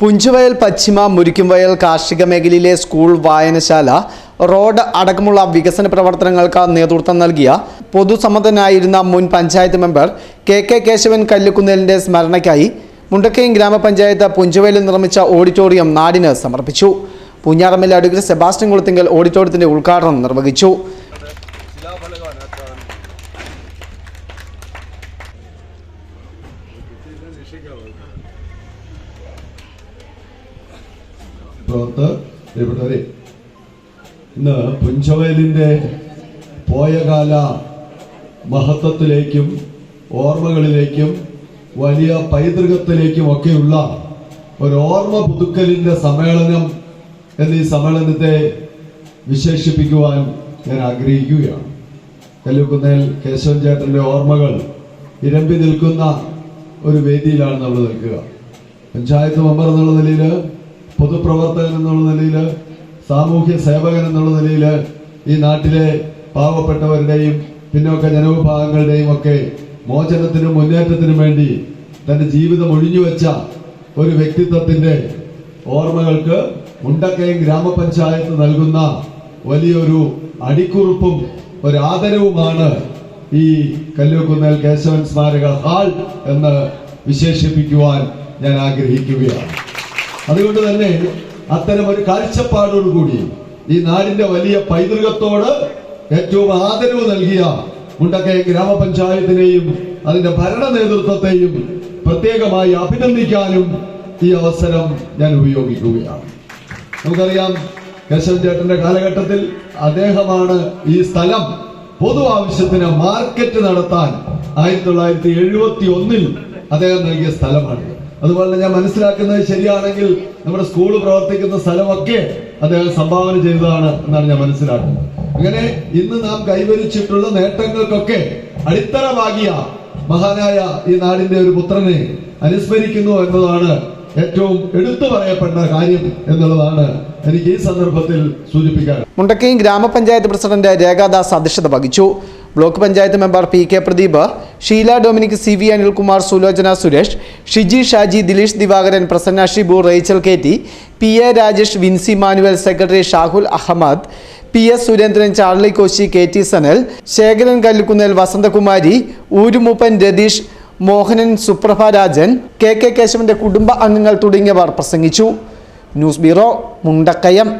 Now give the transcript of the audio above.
പുഞ്ചവയൽ പശ്ചിമ മുരിക്കുംവയൽ കാർഷിക മേഖലയിലെ സ്കൂൾ വായനശാല റോഡ് അടക്കമുള്ള വികസന പ്രവർത്തനങ്ങൾക്ക് നേതൃത്വം നൽകിയ പൊതുസമ്മതനായിരുന്ന മുൻ panchayat member K K Keshavan കല്ലുക്കുന്നേലിന്റെ സ്മരണയ്ക്കായി മുണ്ടക്കയം ഗ്രാമപഞ്ചായത്ത് പുഞ്ചുവയലിൽ നിർമ്മിച്ച ഓഡിറ്റോറിയം നാടിന് സമർപ്പിച്ചു. പൂഞ്ഞാറമ്മൽ അഡ്വക്കേറ്റ് സെബാസ്റ്റ്യൻ കുളത്തിങ്കൽ ഓഡിറ്റോറിയത്തിന്റെ ഉദ്ഘാടനം നിർവഹിച്ചു. പ്രവർത്തകർ പ്രിയപ്പെട്ടവരെ ഇന്ന് പുഞ്ചവയലിന്റെ പോയകാല മഹത്വത്തിലേക്കും ഓർമ്മകളിലേക്കും വലിയ പൈതൃകത്തിലേക്കും ഒക്കെയുള്ള ഒരു ഓർമ്മ പുതുക്കലിന്റെ സമ്മേളനം എന്നീ സമ്മേളനത്തെ വിശേഷിപ്പിക്കുവാൻ ഞാൻ ആഗ്രഹിക്കുകയാണ്. കല്ലുക്കുന്നേൽ കേശവൻ ചേട്ടന്റെ ഓർമ്മകൾ ഇരമ്പി നിൽക്കുന്ന ഒരു വേദിയിലാണ് നമ്മൾ നിൽക്കുക. പഞ്ചായത്ത് മെമ്പർ എന്നുള്ള നിലയിൽ പൊതുപ്രവർത്തകൻ എന്നുള്ള നിലയിൽ സാമൂഹ്യ സേവകൻ എന്നുള്ള നിലയിൽ ഈ നാട്ടിലെ പാവപ്പെട്ടവരുടെയും പിന്നോക്ക ജനവിഭാഗങ്ങളുടെയും ഒക്കെ മോചനത്തിനും മുന്നേറ്റത്തിനും വേണ്ടി തന്റെ ജീവിതം ഒഴിഞ്ഞുവെച്ച ഒരു വ്യക്തിത്വത്തിന്റെ ഓർമ്മകൾക്ക് മുണ്ടക്കയം ഗ്രാമപഞ്ചായത്ത് നൽകുന്ന വലിയൊരു അടിക്കുറിപ്പും ഒരു ആദരവുമാണ് ഈ കല്ലുകുന്നൽ കേശവൻ സ്മാരക ഹാൾ എന്ന് വിശേഷിപ്പിക്കുവാൻ ഞാൻ ആഗ്രഹിക്കുകയാണ്. അതുകൊണ്ട് തന്നെ അത്തരം ഒരു കാഴ്ചപ്പാടോടുകൂടി ഈ നാടിന്റെ വലിയ പൈതൃകത്തോട് ഏറ്റവും ആദരവ് നൽകിയ മുണ്ടക്കയം ഗ്രാമപഞ്ചായത്തിനെയും അതിന്റെ ഭരണ നേതൃത്വത്തെയും പ്രത്യേകമായി അഭിനന്ദിക്കാനും ഈ അവസരം ഞാൻ ഉപയോഗിക്കുകയാണ്. നമുക്കറിയാം കേശവൻ ചേട്ടന്റെ കാലഘട്ടത്തിൽ അദ്ദേഹമാണ് ഈ സ്ഥലം പൊതു ആവശ്യത്തിന് മാർക്കറ്റ് നടത്താൻ ആയിരത്തി തൊള്ളായിരത്തി എഴുപത്തി ഒന്നിൽ അദ്ദേഹം നൽകിയ സ്ഥലമാണ് അതുപോലെ ഞാൻ മനസ്സിലാക്കുന്നത് ശരിയാണെങ്കിൽ നമ്മുടെ സ്കൂൾ പ്രവർത്തിക്കുന്ന സ്ഥലമൊക്കെ അദ്ദേഹം സംഭാവന ചെയ്തതാണ് എന്നാണ് ഞാൻ മനസ്സിലാക്കുന്നത്. അങ്ങനെ ഇന്ന് നാം കൈവരിച്ചിട്ടുള്ള നേട്ടങ്ങൾക്കൊക്കെ അടിത്തറവാകിയ മഹാനായ ഈ നാടിന്റെ ഒരു പുത്രനെ അനുസ്മരിക്കുന്നു എന്നതാണ് ഏറ്റവും എടുത്തു പറയപ്പെട്ട കാര്യം എന്നുള്ളതാണ് എനിക്ക് ഈ സന്ദർഭത്തിൽ സൂചിപ്പിക്കാൻ മുണ്ടക്കയും ഗ്രാമപഞ്ചായത്ത് പ്രസിഡന്റ് രേഖാദാസ് അധ്യക്ഷത വഹിച്ചു. Block panchayat member P K Pradeep Sheela Dominic C V Anilkumar Sulochana Suresh Shiji Shaji Dileesh Divakaran Prasanna Shibu Rachel K T P A Rajesh Vincy Manuel secretary Shahul Ahmed P S Surendran Charlie Koshy K T Sanal Sekharan Kallukunnel Vasanthakumari ഊരുമൂപ്പൻ Ratheesh Mohanan Suprabha Rajan K K കേശവന്റെ കുടുംബ അംഗങ്ങൾ തുടങ്ങിയവർ പ്രസംഗിച്ചു. News bureau Mundakayam.